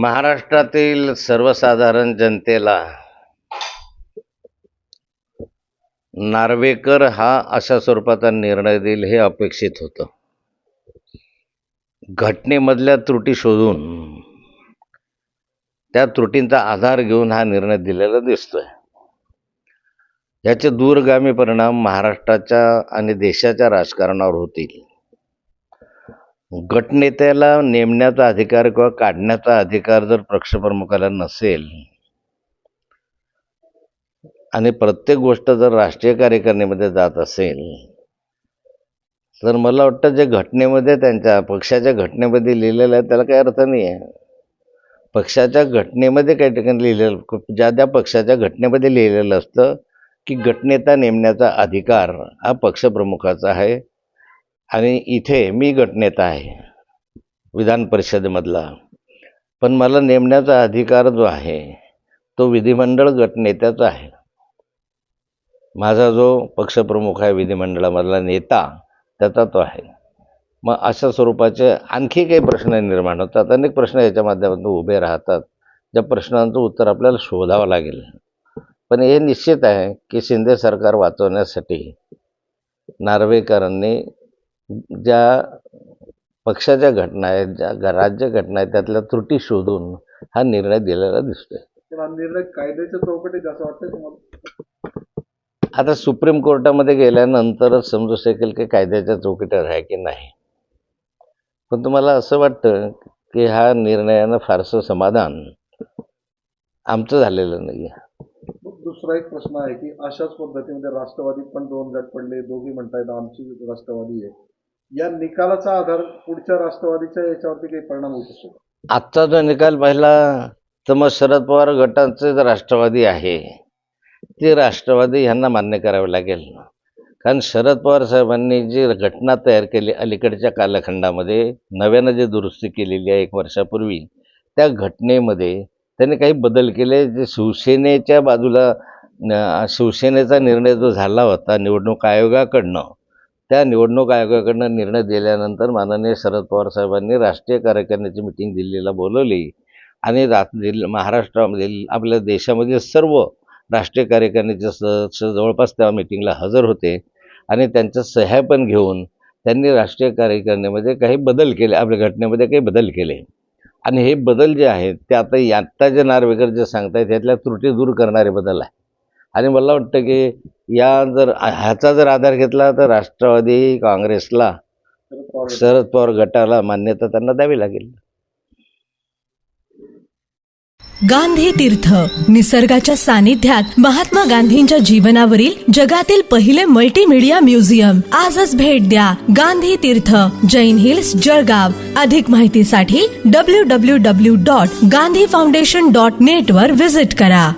महाराष्ट्रातील सर्वसाधारण जनतेला नार्वेकर हा अशा स्वरूपाचा निर्णय देईल हे अपेक्षित होतं. घटनेमधल्या त्रुटी शोधून त्या त्रुटींचा आधार घेऊन हा निर्णय दिलेला दिसतोय. याचे दूरगामी परिणाम महाराष्ट्राच्या आणि देशाच्या राजकारणावर होतील. गटनेत्याला नेमण्याचा अधिकार किंवा काढण्याचा अधिकार जर पक्षप्रमुखाला नसेल आणि प्रत्येक गोष्ट जर राष्ट्रीय कार्यकारिणीमध्ये जात असेल तर मला वाटतं जे घटनेमध्ये त्यांच्या पक्षाच्या घटनेमध्ये लिहिलेलं आहे त्याला काही अर्थ नाही आहे. पक्षाच्या घटनेमध्ये काही ठिकाणी लिहिलेलं ज्या त्या पक्षाच्या घटनेमध्ये लिहिलेलं असतं की गटनेता नेमण्याचा अधिकार हा पक्षप्रमुखाचा आहे. आणि इथे मी गटनेता आहे विधान परिषदेमधला. पण मला नेमण्याचा अधिकार जो आहे तो विधिमंडळ गटनेत्याचा आहे. माझा जो पक्षप्रमुख आहे विधिमंडळामधला नेता त्याचा तो आहे. मग अशा स्वरूपाचे आणखी काही प्रश्न निर्माण होतात. अनेक प्रश्न याच्या माध्यमातून उभे राहतात. ज्या प्रश्नांचं उत्तर आपल्याला शोधावं लागेल. पण हे निश्चित आहे की शिंदे सरकार वाचवण्यासाठी नार्वेकरांनी ज्या पक्षाच्या घटना आहेत ज्या राज्य घटना आहेत त्यातल्या त्रुटी शोधून हा निर्णय दिलेला दिसतोय. हा निर्णय कायद्याच्या चौकटीत असं वाटतं तुम्हाला? आता सुप्रीम कोर्टामध्ये गेल्यानंतरच समजू शकेल की कायद्याच्या चौकटीवर आहे की नाही. पण तुम्हाला असं वाटतं की ह्या निर्णयानं फारसं समाधान आमचं झालेलं नाही दुसरा एक प्रश्न आहे की अशाच पद्धतीमध्ये राष्ट्रवादीत पण दोन गट पडले दोघी म्हणतायत आमची राष्ट्रवादी आहे. या निकालाचा आधार पुढच्या राष्ट्रवादीच्या याच्यावरती काही परिणाम होऊ शकतो आजचा जो निकाल पाहिला तर मग शरद पवार गटांचे जे राष्ट्रवादी आहे ते राष्ट्रवादी ह्यांना मान्य करावे लागेल. कारण शरद पवार साहेबांनी जी घटना तयार केली अलीकडच्या कालखंडामध्ये नव्यानं जी दुरुस्ती केलेली आहे एक वर्षापूर्वी त्या घटनेमध्ये त्यांनी काही बदल केले. जे शिवसेनेच्या बाजूला शिवसेनेचा निर्णय जो झाला होता निवडणूक आयोगाकडनं त्या निवडणूक आयोगाकडनं निर्णय दिल्यानंतर माननीय शरद पवार साहेबांनी राष्ट्रीय कार्यकारिणीची मिटिंग दिल्लीला बोलवली. आणि रा दिल्ली महाराष्ट्रामधील आपल्या देशामधील सर्व राष्ट्रीय कार्यकारिणीचे सदस्य जवळपास त्या मिटिंगला हजर होते. आणि त्यांच्या सह्या पण घेऊन त्यांनी राष्ट्रीय कार्यकारिणीमध्ये काही बदल केले आपल्या घटनेमध्ये काही बदल केले. आणि हे बदल जे आहेत ते आता आत्ता जे नार्वेकर जे सांगतायत त्यातल्या त्रुटी दूर करणारे बदल आहे आणि मला वाटतं की या जर ह्याचा जर आधार घेतला तर राष्ट्रवादी काँग्रेसला शरद पवार गटाला मान्यता त्यांना द्यावी लागेल. गांधी तीर्थ निसर्गाच्या सानिध्यात महात्मा गांधींच्या जीवनावरील जगातील पहिले मल्टीमीडिया म्युझियम आजच भेट द्या गांधी तीर्थ जैन हिल्स जळगाव. अधिक माहितीसाठी W W W dot Gandhi foundation dot net वर विजिट करा.